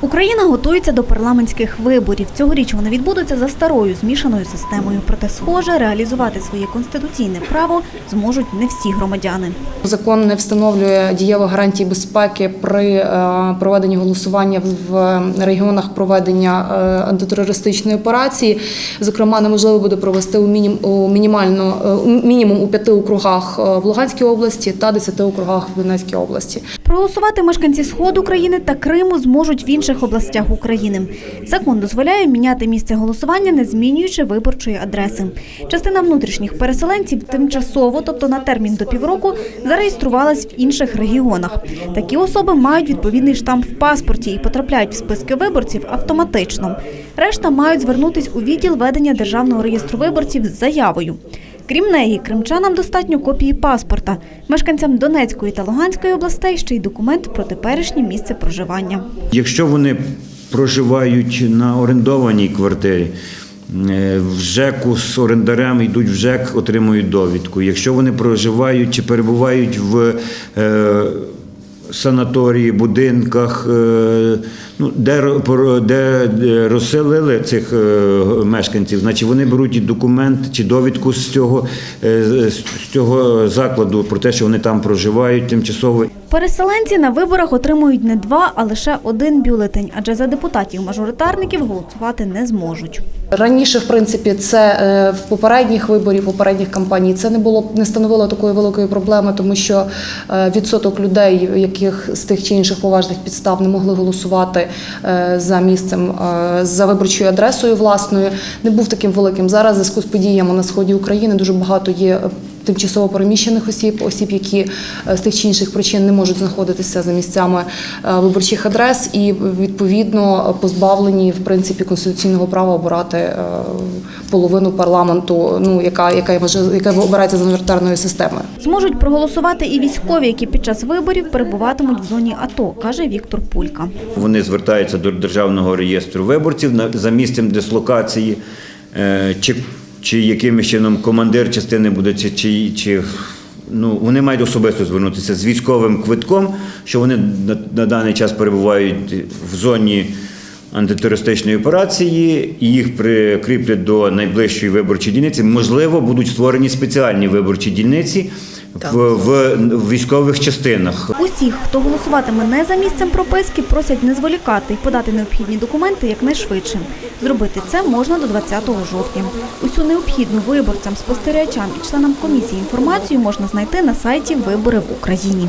Україна готується до парламентських виборів. Цьогоріч вони відбудуться за старою змішаною системою. Проте, схоже, реалізувати своє конституційне право зможуть не всі громадяни. Закон не встановлює дієвих гарантій безпеки при е, проведенні голосування в регіонах проведення е, антитерористичної операції. Зокрема, неможливо буде провести у мінім- у мінімально е, мінімум у п'яти округах в Луганській області та десяти округах в Донецькій області. Проголосувати мешканці сходу країни та Криму зможуть в інших областях України. Закон дозволяє міняти місце голосування, не змінюючи виборчої адреси. Частина внутрішніх переселенців тимчасово, тобто на термін до півроку, зареєструвалась в інших регіонах. Такі особи мають відповідний штамп в паспорті і потрапляють в списки виборців автоматично. Решта мають звернутись у відділ ведення державного реєстру виборців з заявою. Крім неї, кримчанам достатньо копії паспорта. Мешканцям Донецької та Луганської областей ще й документ про теперішнє місце проживання. Якщо вони проживають на орендованій квартирі, е, в ЖЕКу з орендарем йдуть в ЖЕК, отримують довідку. Якщо вони проживають чи перебувають в е, санаторії, будинках, е, ну, де, де, розселили цих е, мешканців, значить вони беруть і документ чи довідку з цього, е, з цього закладу про те, що вони там проживають тимчасово. Переселенці на виборах отримують не два, а лише один бюлетень, адже за депутатів-мажоритарників голосувати не зможуть. Раніше, в принципі, це е, в попередніх виборів, попередніх кампаній це не було не становило такої великої проблеми, тому що е, відсоток людей, яких з тих чи інших поважних підстав не могли голосувати е, за місцем за виборчою адресою власною, не був таким великим. Зараз в зв'язку з подіями на сході України дуже багато є. Тимчасово переміщених осіб, осіб, які е, з тих чи інших причин не можуть знаходитися за місцями е, виборчих адрес, і відповідно позбавлені в принципі конституційного права обирати е, половину парламенту, ну яка яка яка обирається за мажоритарною системою. Зможуть проголосувати і військові, які під час виборів перебуватимуть в зоні АТО, каже Віктор Пулька. Вони звертаються до державного реєстру виборців на- за місцем дислокації, чи, чи якимось чином командир частини буде, чи, чи, чи ну, вони мають особисто звернутися з військовим квитком, що вони на, на даний час перебувають в зоні антитерористичної операції і їх прикріплять до найближчої виборчої дільниці. Можливо, будуть створені спеціальні виборчі дільниці в, в, в військових частинах. Усіх, хто голосуватиме не за місцем прописки, просять не зволікати і подати необхідні документи якнайшвидше. Зробити це можна до 20 жовтня. Усю необхідну виборцям, спостерігачам і членам комісії інформацію можна знайти на сайті Вибори в Україні.